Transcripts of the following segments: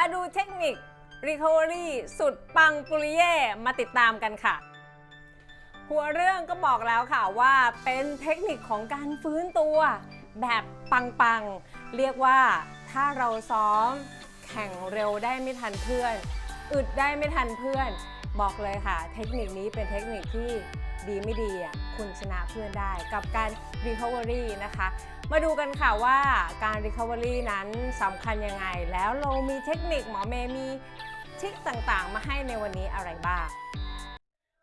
าดูเทคนิค Recovery สุดปังปุริเย่มาติดตามกันค่ะ หัวเรื่องก็บอกแล้วค่ะว่าเป็นเทคนิคของการฟื้นตัว แบบปังๆ เรียกว่าถ้าเราซ้อมแข่งเร็วได้ไม่ทันเพื่อน อึดได้ไม่ทันเพื่อน บอกเลยค่ะ เทคนิคนี้เป็นเทคนิคที่ดีไม่ดีอะคุณชนะเพื่อนได้กับการ Recovery นะคะ มาดูกันค่ะว่าการ Recovery นั้นสำคัญยังไง แล้วเรามีเทคนิคหมอเมย์มีทริคต่างๆ มาให้ในวันนี้อะไรบ้าง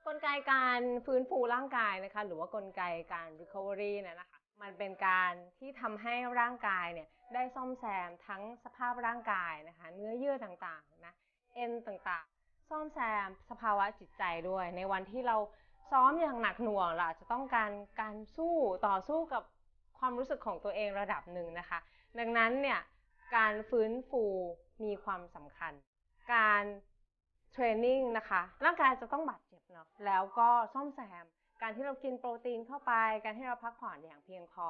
กลไกการฟื้นฟูร่างกายนะคะ หรือว่ากลไกการ recovery เนี่ยนะคะ มันเป็นการที่ทำให้ร่างกายเนี่ยได้ซ่อมแซมทั้งสภาพร่างกายนะคะ เนื้อเยื่อต่างๆนะเอ็นต่างๆ ซ่อมแซมสภาวะจิตใจด้วย ในวันที่เราซ้อมอย่างหนักหน่วงเราอาจจะต้องการการสู้ต่อสู้กับ ความรู้สึกของตัวเองระดับหนึ่งนะคะ ดังนั้นเนี่ยการฟื้นฟูมีความสำคัญ การเทรนนิ่งนะคะร่างกายจะต้องบาดเจ็บเนาะแล้วก็ซ่อมแซม การที่เรากินโปรตีนเข้าไป การที่เราพักผ่อนอย่างเพียงพอ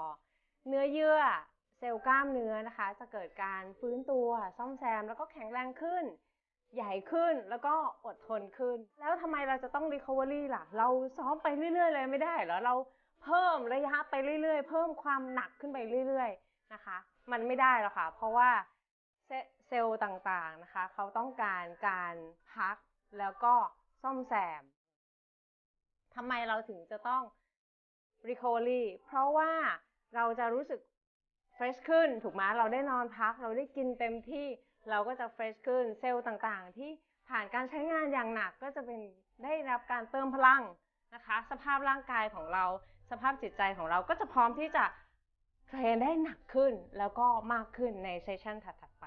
เนื้อเยื่อเซลล์กล้ามเนื้อนะคะ จะเกิดการฟื้นตัวซ่อมแซม แล้วก็แข็งแรงขึ้น ใหญ่ขึ้นแล้วก็อดทนขึ้น แล้วทำไมเราจะต้อง recovery ล่ะ เราซ้อมไปเรื่อยๆ เลยไม่ได้เหรอเรา เพิ่มระยะไปเรื่อยๆ เพิ่มความหนักขึ้นไปเรื่อยๆนะคะ มันไม่ได้หรอกค่ะ เพราะว่าเซลล์ต่างๆนะคะ เขาต้องการการพักแล้วก็ซ่อมแซมทำไมเราถึงจะต้อง recovery เพราะว่าเราจะรู้สึก fresh ขึ้นถูกไหมเราได้นอนพัก เราได้กินเต็มที่เราก็จะ fresh ขึ้นเซลล์ต่างๆ ที่ผ่านการใช้งานอย่างหนักก็จะเป็นได้รับการเติมพลังนะคะ สภาพร่างกายของเรา สภาพจิตใจของเราก็จะพร้อมที่จะเทรนได้หนักขึ้นแล้วก็มากขึ้นในเซสชันถัดๆไป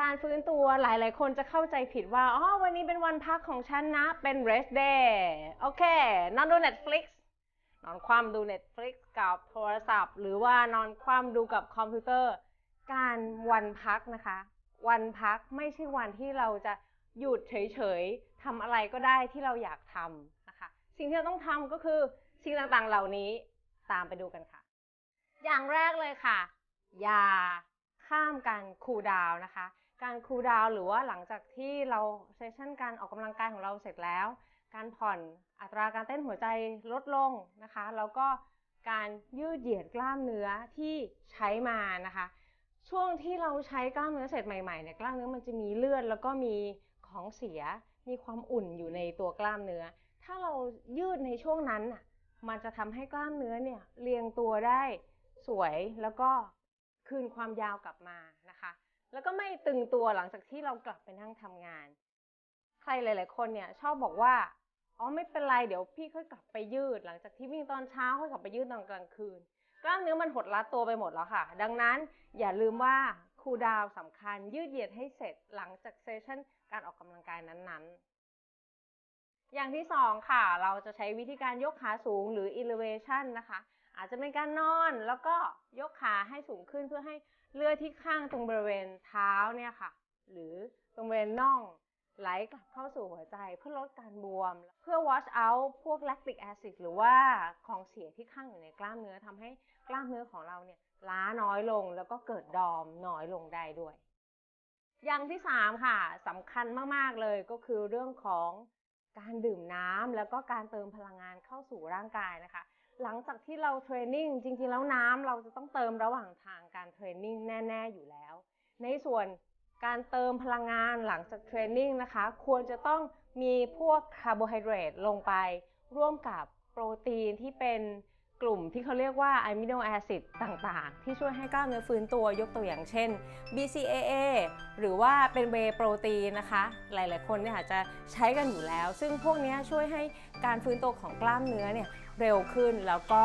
การฟื้นตัวหลายๆ คนจะเข้าใจผิดว่าอ๋อวันนี้เป็นวันพักของฉันนะ เป็น rest day โอเคนอนดู Netflix นอนคว่ำดู Netflix กับโทรศัพท์ หรือว่านอนคว่ำดูกับคอมพิวเตอร์ การวันพักนะคะ วันพักไม่ใช่วันที่เราจะหยุดเฉยๆทำอะไรก็ได้ที่เราอยากทำนะคะ สิ่งที่เราต้องทำก็คือ สิ่งต่างๆเหล่านี้ตามไปดูกันค่ะ อย่างแรกเลยค่ะ อย่าข้ามการคูลดาวนะคะ การคูลดาวหรือว่าหลังจากที่เราเซสชันการออกกำลังกายของเราเสร็จแล้ว การผ่อนอัตราการเต้นหัวใจลดลงนะคะ แล้วก็การยืดเหยียดกล้ามเนื้อที่ใช้มานะคะ ช่วงที่เราใช้กล้ามเนื้อเสร็จใหม่ๆเนี่ยกล้ามเนื้อมันจะมีเลือดแล้วก็มีของเสียมีความอุ่นอยู่ในตัวกล้ามเนื้อ ถ้าเรายืดในช่วงนั้นน่ะ มันจะทำให้กล้ามเนื้อเนี่ยเรียงตัวได้สวยแล้วก็คืนความยาวกลับมานะคะ แล้วก็ไม่ตึงตัวหลังจากที่เรากลับไปนั่งทำงาน ใครหลาย ๆ คนเนี่ยชอบบอกว่าอ๋อไม่เป็นไรเดี๋ยวพี่ค่อยกลับไปยืด หลังจากที่วิ่งตอนเช้าค่อยกลับไปยืดตอนกลางคืน กล้ามเนื้อมันหดรัดตัวไปหมดแล้วค่ะ ดังนั้นอย่าลืมว่าคูลดาวสำคัญยืดเหยียดให้เสร็จหลังจากเซสชั่นการออกกำลังกายนั้น ๆ อย่างที่สองค่ะ เราจะใช้วิธีการยกขาสูงหรือ elevation นะคะ อาจจะเป็นการนอนแล้วก็ยกขาให้สูงขึ้นเพื่อให้เลือดที่ข้างตรงบริเวณเท้าเนี่ยค่ะ หรือตรงบริเวณน่องไหลกลับเข้าสู่หัวใจเพื่อลดการบวม เพื่อ wash out พวก lactic acid หรือว่าของเสียที่ข้างอยู่ในกล้ามเนื้อทำให้กล้ามเนื้อของเราเนี่ยล้าน้อยลงแล้วก็เกิดดอมน้อยลงได้ด้วย อย่างที่สามค่ะสำคัญมาก ๆ เลยก็คือเรื่องของ การดื่มน้ำแล้วก็การเติมพลังงานเข้าสู่ร่างกายนะคะ หลังจากที่เราเทรนนิ่งจริงๆแล้วน้ำเราจะต้องเติมระหว่างทางการเทรนนิ่งแน่ ๆอยู่แล้ว ในส่วนการเติมพลังงานหลังจากเทรนนิ่งนะคะ ควรจะต้องมีพวกคาร์โบไฮเดรตลงไป ร่วมกับโปรตีนที่เป็น กลุ่มที่เขาเรียกว่าอะมิโนแอซิดต่างๆ ที่ช่วยให้กล้ามเนื้อฟื้นตัวยกตัวอย่างเช่น BCAA หรือว่าเป็นเวโปรตีนนะคะ หลายๆ คนเนี่ยอาจจะใช้กันอยู่แล้ว ซึ่งพวกนี้ช่วยให้การฟื้นตัวของกล้ามเนื้อเนี่ยเร็วขึ้นแล้วก็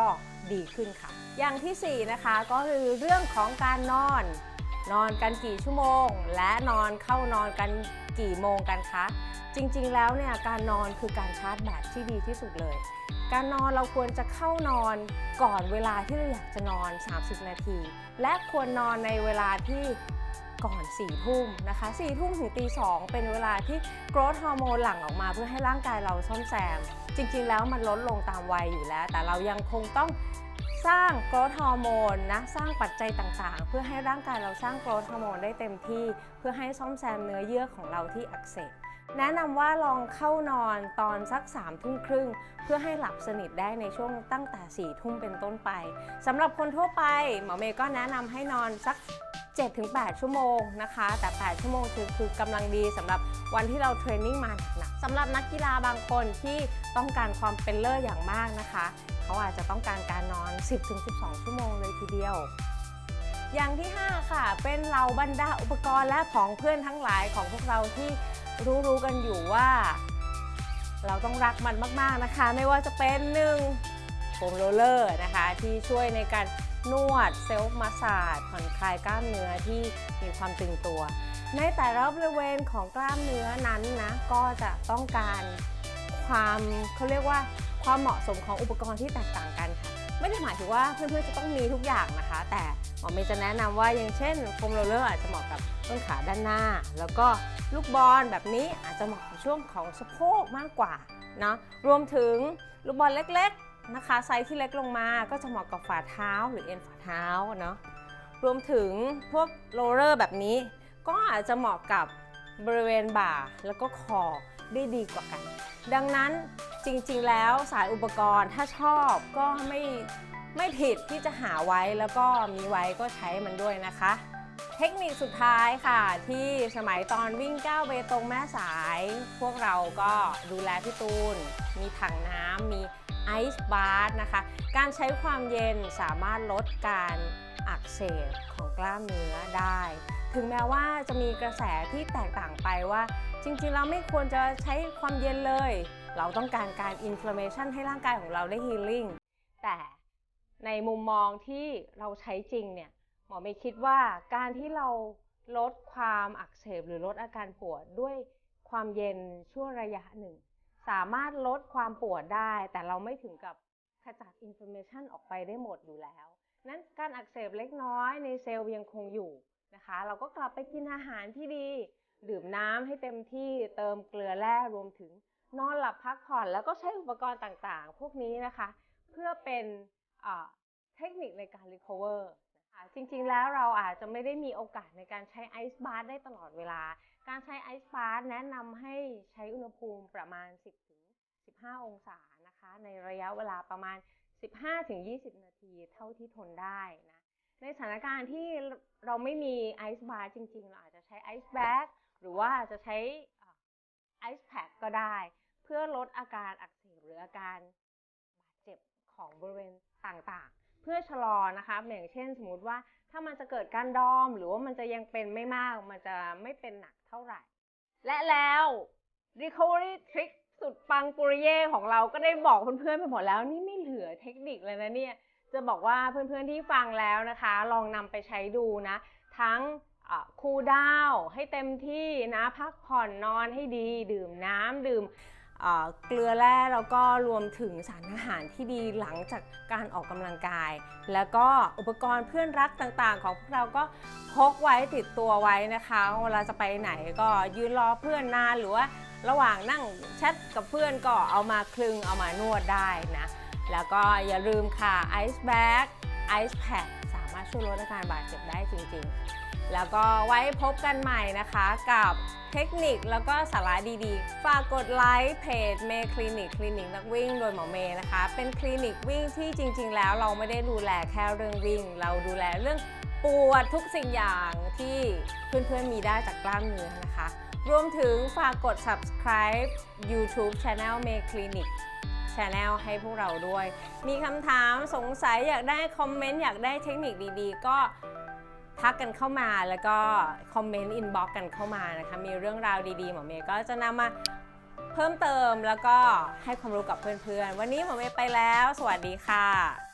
ดีขึ้นค่ะ อย่างทีสี่4 นะคะก็คือเรื่องของการนอน นอนกันกี่ชั่วโมง และนอนเข้านอนกันกี่โมงกันคะ จริงๆแล้วเนี่ยการนอนคือการชาร์จแบตที่ดีที่สุดเลย การนอนเราควรจะเข้านอนก่อนเวลาที่เราอยากจะนอน 30 นาที และควรนอนในเวลาที่ก่อน4ี่ทุ่มนะคะ4ี่ทุ่มถึงตีสองเป็นเวลาที่โกรทฮอร์โมนหลั่งออกมาเพื่อให้ร่างกายเราซ่อมแซม จริงๆแล้วมันลดลงตามวัยอยู่แล้ว แต่เรายังคงต้อง สร้างโกรทฮอร์โมนนะสร้างปัจจัยต่างๆ เพื่อให้ร่างกายเราสร้างโกรทฮอร์โมนได้เต็มที่ เพื่อให้ซ่อมแซมเนื้อเยื่อของเราที่อักเสบแนะนำว่าลองเข้านอนตอนสัก3ามทุ่มครึ่ง เพื่อให้หลับสนิทได้ในช่วงตั้งแต่4ี่ทุ่มเป็นต้นไปสำหรับคนทั่วไปหมอเมย์ก็แนะนำให้นอนสัก 7-8 ชั่วโมงนะคะ แต่ 8 ชั่วโมงคือคือกำลังดีสำหรับวันที่เราเทรนนิ่งมาหนักๆสำหรับนักกีฬาบางคนที่ต้องการความเป็นเลิศอย่างมากนะคะ เขาอาจจะต้องการการนอน 10-12 ชั่วโมงเลยทีเดียว อย่างที่ 5 ค่ะ เป็นเหล่าบรรดาอุปกรณ์และของเพื่อนทั้งหลายของพวกเราที่รู้ๆกันอยู่ว่า เราต้องรักมันมาก ๆนะคะ ไม่ว่าจะเป็นหนึ่งโฟมโรลเลอร์นะคะ ที่ช่วยในการนวดเซลฟ์มาสซาจผ่อนคลายกล้ามเนื้อที่มีความตึงตัว ในแต่ละบริเวณของกล้ามเนื้อนั้นนะก็จะต้องการความเขาเรียกว่า ความเหมาะสมของอุปกรณ์ที่แตกต่างกันค่ะไม่ได้หมายถึงว่าเพื่อนๆจะต้องมีทุกอย่างนะคะ แต่หมอเมย์จะแนะนำว่าอย่างเช่นโฟมโรลเลอร์อาจจะเหมาะกับต้นขาด้านหน้า แล้วก็ลูกบอลแบบนี้อาจจะเหมาะกับช่วงของสะโพกมากกว่าเนะรวมถึงลูกบอลเล็กๆนะคะไซส์ที่เล็กลงมาก็จะเหมาะกับฝ่าเท้าหรือเอ็นฝ่าเท้าเนาะรวมถึงพวกโรลเลอร์แบบนี้ ก็อาจจะเหมาะกับบริเวณบ่าแล้วก็คอ ได้ดีกว่ากัน ดังนั้นจริงๆ แล้วสายอุปกรณ์ถ้าชอบก็ไม่ไม่ผิดที่จะหาไว้แล้วก็มีไว้ก็ใช้มันด้วยนะคะ เทคนิคสุดท้ายค่ะ ที่สมัยตอนวิ่งก้าวเบตงแม่สาย พวกเราก็ดูแลพี่ตูน มีถังน้ำมีไอซ์บาร์นะคะ การใช้ความเย็นสามารถลดการอักเสบของกล้ามเนื้อได้ ถึงแม้ว่าจะมีกระแสที่แตกต่างไปว่า จริงๆ เราไม่ควรจะใช้ความเย็นเลย เราต้องการการอินฟล m มชันให้ร่างกายของเราได้ฮีลิ่งแต่ในมุมมองที่เราใช้จริงเนี่ยหมอไม่คิดว่าการที่เราลดความอักเสบหรือลดอาการปวดด้วยความเย็นชั่วระยะหนึ่ง สามารถลดความปวดได้ แต่เราไม่ถึงกับขจัดอินฟล m มชันออกไปได้หมดอยู่แล้ว นั้นการอักเสบเล็กน้อยในเซลล์ยังคงอยู่ นะคะ เราก็กลับไปกินอาหารที่ดี ดื่มน้ำให้เต็มที่เติมเกลือแร่รวมถึงนอนหลับพักผ่อนแล้วก็ใช้อุปกรณ์ต่างๆ พวกนี้นะคะ เพื่อเป็นเทคนิคในการ recover นะคะจริงๆแล้วเราอาจจะไม่ได้มีโอกาสในการใช้ไอซ์บาร์ได้ตลอดเวลา การใช้ไอซ์บาร์แนะนำให้ใช้อุณหภูมิประมาณ 10-15 องศานะคะ ในระยะเวลาประมาณ 15-20 นาทีเท่าที่ทนได้นะ ในสถานการณ์ที่เราไม่มีไอซ์บาร์จริงๆ เราอาจจะใช้ไอซ์แบ็กหรือว่าจะใช้ไอซ์แพคก็ได้ เพื่อลดอาการอักเสบหรืออาการบาดเจ็บของบริเวณต่างๆ เพื่อชะลอนะคะอย่างเช่นสมมติว่าถ้ามันจะเกิดการดอม หรือว่ามันจะยังเป็นไม่มาก มันจะไม่เป็นหนักเท่าไหร่ และแล้ว recovery trick สุดปังปุริเย่ของเราก็ได้บอกเพื่อนๆไปหมดแล้ว นี่ไม่เหลือเทคนิคเลยนะเนี่ย จะบอกว่าเพื่อนๆที่ฟังแล้วนะคะ ลองนำไปใช้ดูนะ ทั้งคูลดาวให้เต็มที่นะพักผ่อนนอนให้ดี ดื่มน้ำดื่มเอ่อเกลือแร่แล้วก็รวมถึงสารอาหารที่ดีหลังจากการออกกำลังกาย แล้วก็อุปกรณ์เพื่อนรักต่างๆ ของพวกเราก็พกไว้ติดตัวไว้นะคะ เวลาจะไปไหนก็ยืนรอเพื่อนนานหรือว่าระหว่างนั่งแชทกับเพื่อนก็เอามาคลึงเอามานวดได้นะ แล้วก็อย่าลืมค่ะไอซ์แบ็กไอซ์แพคสามารถช่วยลดอาการบาดเจ็บได้จริงๆ แล้วก็ไว้พบกันใหม่นะคะกับเทคนิคแล้วก็สาระดีๆ ฝากกดไลค์เพจเมย์คลินิกคลินิกนักวิ่งโดยหมอเมย์นะคะ เป็นคลินิกวิ่งที่จริง ๆ แล้วเราไม่ได้ดูแลแค่เรื่องวิ่ง เราดูแลเรื่องปวดทุกสิ่งอย่างที่เพื่อนๆมีได้จากกล้ามเนื้อนะคะ รวมถึงฝากกด subscribe YouTube Channel May Clinic Channel ให้พวกเราด้วย มีคำถามสงสัยอยากได้คอมเมนต์อยากได้เทคนิคดีๆ ก็ทักกันเข้ามาแล้วก็คอมเมนต์อินบ็อกกันเข้ามานะคะ มีเรื่องราวดีๆหมอเมย์ก็จะนำมาเพิ่มเติมแล้วก็ให้ความรู้กับเพื่อนๆ วันนี้หมอเมย์ไปแล้ว สวัสดีค่ะ